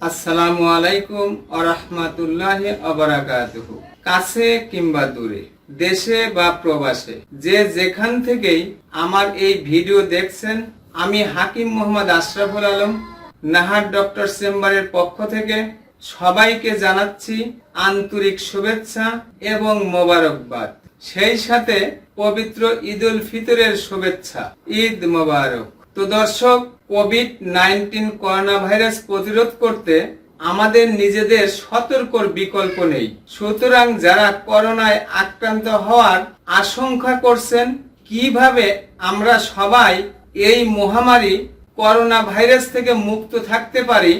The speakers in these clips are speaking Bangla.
আসসালামু আলাইকুম আরহামাতুল্লাহ কাছে কিংবা দূরে, দেশে বা প্রবাসে, যে যেখান থেকেই আমার এই ভিডিও দেখছেন, আমি হাকিম মোহাম্মদ আশরাফুল আলম, নাহার ডক্টর চেম্বারের পক্ষ থেকে সবাইকে জানাচ্ছি আন্তরিক শুভেচ্ছা এবং মোবারকবাদ। সেই সাথে পবিত্র ঈদ উল ফিতরের শুভেচ্ছা। ঈদ মোবারক। তো দর্শক, কোভিড নাইন্টিন করোনা ভাইরাস প্রতিরোধ করতে আমাদের নিজেদের সতর্কর বিকল্প নেই। সুতরাং যারা করোনায় আক্রান্ত হওয়ার আশঙ্কা করছেন, কীভাবে আমরা সবাই এই মহামারী করোনা ভাইরাস থেকে মুক্ত থাকতে পারি,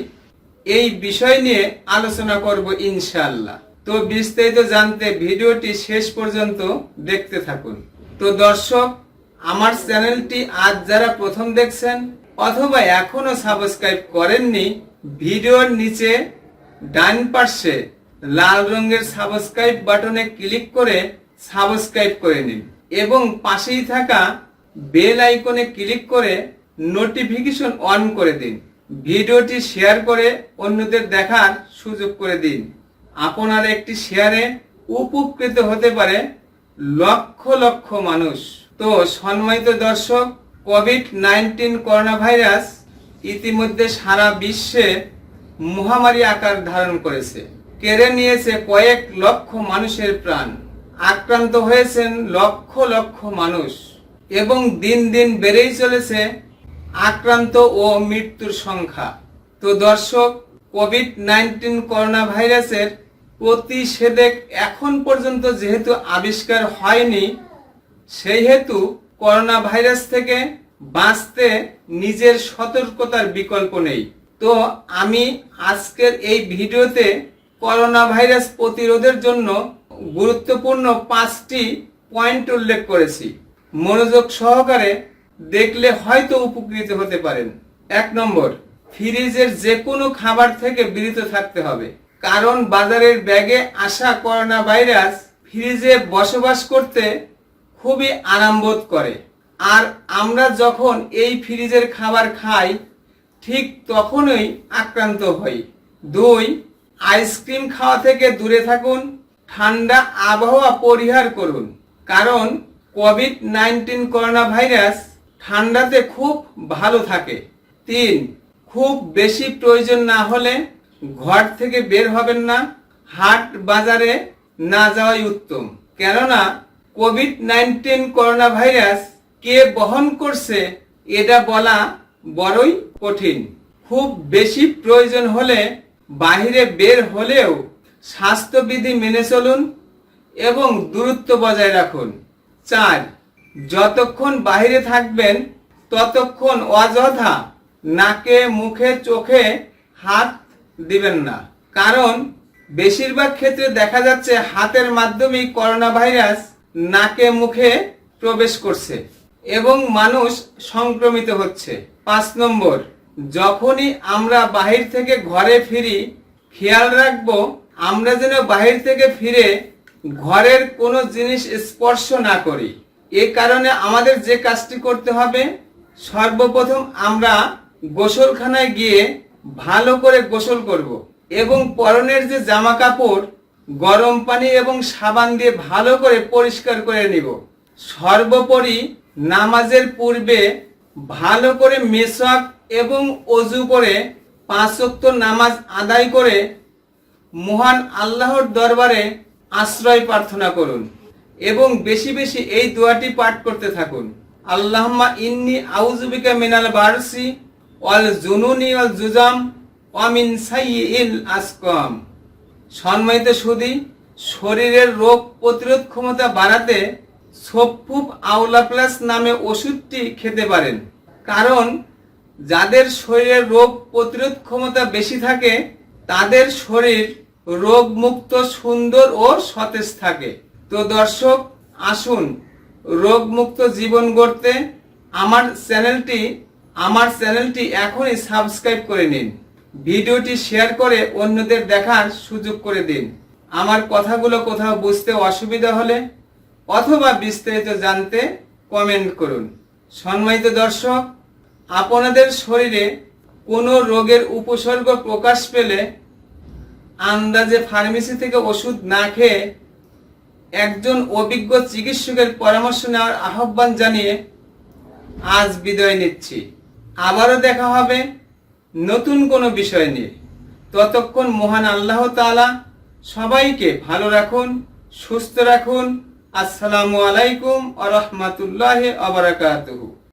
এই বিষয় নিয়ে আলোচনা করব ইনশাল্লাহ তো বিস্তারিত জানতে ভিডিওটি শেষ পর্যন্ত দেখতে থাকুন। তো দর্শক আমার চ্যানেলটি আজ যারা প্রথম দেখছেন অথবা এখনও সাবস্ক্রাইব করেননি, ভিডিওর নিচে ডান পাশে লাল রঙের সাবস্ক্রাইব বাটনে ক্লিক করে সাবস্ক্রাইব করে নিন এবং পাশেই থাকা বেল আইকনে ক্লিক করে নোটিফিকেশন অন করে দিন। ভিডিওটি শেয়ার করে অন্যদের দেখার সুযোগ করে দিন। আপনার একটি শেয়ারে উপকৃত হতে পারে লক্ষ লক্ষ মানুষ। তো সম্মানিত দর্শক কোভিড নাইন্টিন করোনা ভাইরাস ইতিমধ্যে সারা বিশ্বে মহামারী আকার ধারণ করেছে। কেড়ে নিয়েছে কয়েক লক্ষ মানুষের প্রাণ। আক্রান্ত হয়েছেন লক্ষ লক্ষ মানুষ। এবং দিন দিন বেড়েই চলেছে আক্রান্ত ও মৃত্যুর সংখ্যা। তো দর্শক কোভিড নাইন্টিন করোনা ভাইরাসের প্রতিষেধক এখন পর্যন্ত যেহেতু আবিষ্কার হয়নি সেই হেতু করোনা ভাইরাস থেকে বাঁচতে নিজের সতর্কতার বিকল্প নেই। তো আমি আজকের এই ভিডিওতে করোনা ভাইরাস প্রতিরোধের জন্য গুরুত্বপূর্ণ পাঁচটি পয়েন্ট উল্লেখ করেছি। মনোযোগ সহকারে দেখলে হয়তো উপকৃত হতে পারেন। এক নম্বর, ফ্রিজের যে কোনো খাবার থেকে বিরত থাকতে হবে। কারণ বাজারের ব্যাগে আসা করোনা ভাইরাস ফ্রিজে বসবাস করতে খুবই আরাম বোধ করে। আর আমরা যখন এই ফ্রিজের খাবার খাই, ঠিক তখনই আক্রান্ত হই। দুই, আইসক্রিম খাওয়া থেকে দূরে থাকুন, ঠান্ডা আবহাওয়া পরিহার করুন। কারণ কোভিড নাইন্টিন করোনা ভাইরাস ঠান্ডাতে খুব ভালো থাকে। তিন, খুব বেশি প্রয়োজন না হলে ঘর থেকে বের হবেন না, হাট বাজারে না যাওয়াই উত্তম। কেননা কোভিড নাইন্টিন করোনা ভাইরাস কে বহন করছে এটা বলা বড়ই কঠিন। খুব বেশি প্রয়োজন হলে বাহিরে বের হলেও স্বাস্থ্যবিধি মেনে চলুন এবং দূরত্ব বজায় রাখুন। চার, যতক্ষণ বাইরে থাকবেন, ততক্ষণ অযথা নাকে, মুখে, চোখে হাত দিবেন না। কারণ, বেশিরভাগ ক্ষেত্রে দেখা যাচ্ছে হাতের মাধ্যমেই করোনা ভাইরাস নাকে মুখে প্রবেশ করছে এবং মানুষ সংক্রমিত হচ্ছে। পাঁচ নম্বর, যখনই আমরা বাহির থেকে ঘরে ফিরি, খেয়াল রাখব আমরা যেন বাহির থেকে ফিরে ঘরের কোনো জিনিস স্পর্শ না করি। এ কারণে আমাদের যে কাজটি করতে হবে, সর্বপ্রথম আমরা গোসলখানায় গিয়ে ভালো করে গোসল করব এবং পরনের যে জামা কাপড় গরম পানি এবং সাবান দিয়ে ভালো করে পরিষ্কার করে নিব। সর্বোপরি নামাজের পূর্বে ভালো করে মেসওয়াক এবং অজু করে পাঁচ ওয়াক্ত নামাজ আদায় করে মহান আল্লাহর দরবারে আশ্রয় প্রার্থনা করুন এবং বেশি বেশি এই দোয়াটি পাঠ করতে থাকুন। আল্লাহম্মা ইন্নি আউজুবিকা মিনাল বারসি ওয়াল জুনুনি ওয়াল জুজাম ওয়ামিন সাইয়িল আসকাম। সম্মানিত সুদী, শরীরের রোগ প্রতিরোধ ক্ষমতা বাড়াতে সোপফুপ আউলা প্লাস নামে ওষুধটি খেতে পারেন। কারণ, যাদের শরীরের রোগ প্রতিরোধ ক্ষমতা বেশি থাকে, তাদের শরীর রোগমুক্ত, সুন্দর ও সতেজ থাকে। তো দর্শক, আসুন রোগমুক্ত জীবন গড়তে আমার চ্যানেলটি আমার চ্যানেলটি এখনই সাবস্ক্রাইব করে নিন। ভিডিওটি শেয়ার করে অন্যদের দেখার সুযোগ করে দিন। আমার কথাগুলো কোথাও বুঝতে অসুবিধা হলে অথবা বিস্তারিত জানতে কমেন্ট করুন। সম্মানিত দর্শক, আপনাদের শরীরে কোনো রোগের উপসর্গ প্রকাশ পেলে আন্দাজে ফার্মেসি থেকে ওষুধ না খেয়ে একজন অভিজ্ঞ চিকিৎসকের পরামর্শ নেওয়ার আহ্বান জানিয়ে আজ বিদায় নিচ্ছি। আবারও দেখা হবে নতুন কোনো বিষয় নিয়ে। ততক্ষণ মহান আল্লাহ তালা সবাইকে ভালো রাখুন, সুস্থ রাখুন। আসসালামু আলাইকুম আ রহমতুল্লাহ আবরাকাতুহু